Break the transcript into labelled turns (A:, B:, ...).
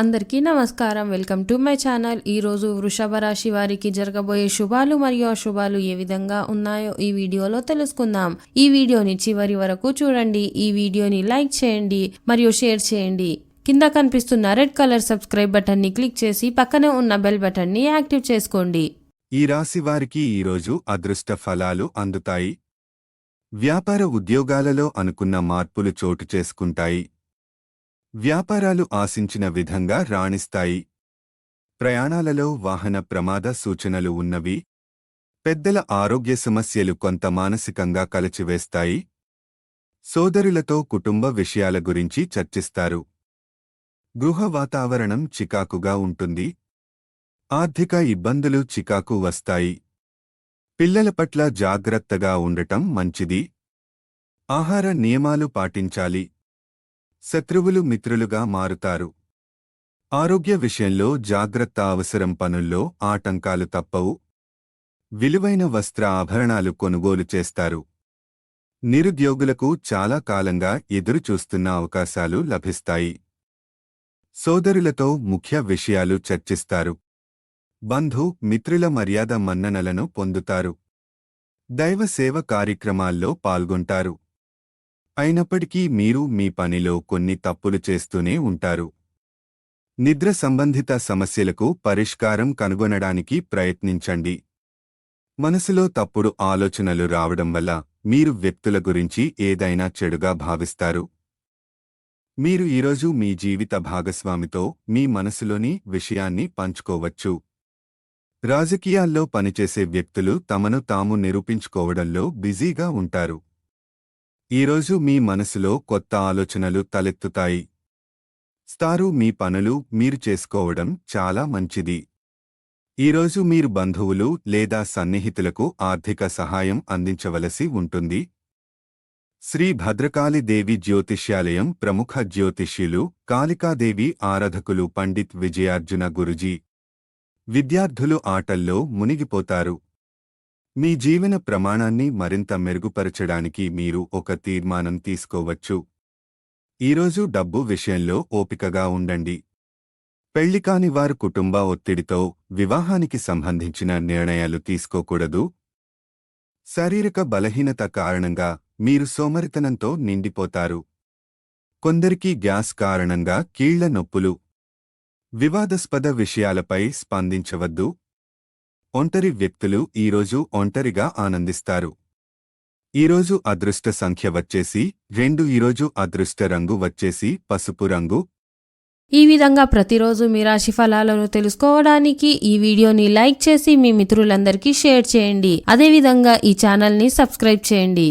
A: అందరికీ నమస్కారం. Welcome to my channel. ఈ రోజు వృషభ రాశి వారికి జరగబోయే శుభాలు మరియు అశుభాలు ఏ విధంగా ఉన్నాయో ఈ వీడియోలో తెలుసుకుందాం. ఈ వీడియోని చివరి వరకు చూడండి. ఈ వీడియోని లైక్ చేయండి మరియు షేర్ చేయండి. కింద కనిపిస్తున్న రెడ్ కలర్ సబ్స్క్రైబ్ బటన్ని క్లిక్ చేసి పక్కనే ఉన్న బెల్ బటన్ని యాక్టివ్ చేసుకోండి.
B: ఈ రాశి వారికి ఈరోజు అదృష్ట ఫలాలు అందుతాయి. వ్యాపార ఉద్యోగాలలో అనుకున్న మార్పులు చోటు చేసుకుంటాయి. వ్యాపారాలు ఆశించిన విధంగా రాణిస్తాయి. ప్రయాణాలలో వాహన ప్రమాద సూచనలు ఉన్నవి. పెద్దల ఆరోగ్య సమస్యలు కొంత మానసికంగా కలచివేస్తాయి. సోదరులతో కుటుంబ విషయాల గురించి చర్చిస్తారు. గృహ వాతావరణం చికాకుగా ఉంటుంది. ఆర్థిక ఇబ్బందులు చికాకు వస్తాయి. పిల్లల పట్ల జాగ్రత్తగా ఉండటం మంచిది. ఆహార నియమాలు పాటించాలి. శత్రువులు మిత్రులుగా మారుతారు. ఆరోగ్య విషయంలో జాగ్రత్త అవసరం పనుల్లో ఆటంకాలు తప్పవు. విలువైన వస్త్ర ఆభరణాలు కొనుగోలు చేస్తారు. నిరుద్యోగులకు చాలా కాలంగా ఎదురుచూస్తున్న అవకాశాలు లభిస్తాయి. సోదరులతో ముఖ్య విషయాలు చర్చిస్తారు. బంధు మిత్రుల మర్యాద మన్ననలను పొందుతారు. దైవ సేవ కార్యక్రమాల్లో పాల్గొంటారు. అయినప్పటికీ మీరు మీ పనిలో కొన్ని తప్పులు చేస్తూనే ఉంటారు. నిద్ర సంబంధిత సమస్యలకు పరిష్కారం కనుగొనడానికి ప్రయత్నించండి. మనసులో తప్పుడు ఆలోచనలు రావడం వల్ల మీరు వ్యక్తుల గురించి ఏదైనా చెడుగా భావిస్తారు. మీరు ఈరోజు మీ జీవిత భాగస్వామితో మీ మనసులోని విషయాన్ని పంచుకోవచ్చు. రాజకీయాల్లో పనిచేసే వ్యక్తులు తమను తాము నిరూపించుకోవడంలో బిజీగా ఉంటారు. ఈరోజు మీ మనసులో కొత్త ఆలోచనలు తలెత్తుతాయి. స్టారు మీ పనులు మీరు చేసుకోవడం చాలా మంచిది. ఈరోజు మీరు బంధువులు లేదా సన్నిహితులకు ఆర్థిక సహాయం అందించవలసి ఉంటుంది. శ్రీ భద్రకాళి దేవి జ్యోతిష్యాలయం ప్రముఖ జ్యోతిష్యులు కాళికాదేవి ఆరాధకులు పండిత్ విజయార్జున గురుజీ. విద్యార్థులు ఆటల్లో మునిగిపోతారు. మీ జీవన ప్రమాణాన్ని మరింత మెరుగుపరచడానికి మీరు ఒక తీర్మానం తీసుకోవచ్చు. ఈరోజు డబ్బు విషయంలో ఓపికగా ఉండండి. పెళ్ళికాని వారు కుటుంబ ఒత్తిడితో వివాహానికి సంబంధించిన నిర్ణయాలు తీసుకోకూడదు. శారీరక బలహీనత కారణంగా మీరు సోమరితనంతో నిండిపోతారు. కొందరికి గ్యాస్ కారణంగా కీళ్ళ నొప్పులు. వివాదాస్పద విషయాలపై స్పందించవద్దు. ఒంటరి వ్యక్తులు ఈరోజు ఒంటరిగా ఆనందిస్తారు. ఈరోజు అదృష్ట సంఖ్య వచ్చేసి రెండు ఈరోజు అదృష్ట రంగు వచ్చేసి పసుపు రంగు.
A: ఈ విధంగా ప్రతిరోజు మీ రాశి ఫలాలను తెలుసుకోవడానికి ఈ వీడియోని లైక్ చేసి మీ మిత్రులందరికీ షేర్ చేయండి. అదేవిధంగా ఈ ఛానల్ని సబ్స్క్రైబ్ చేయండి.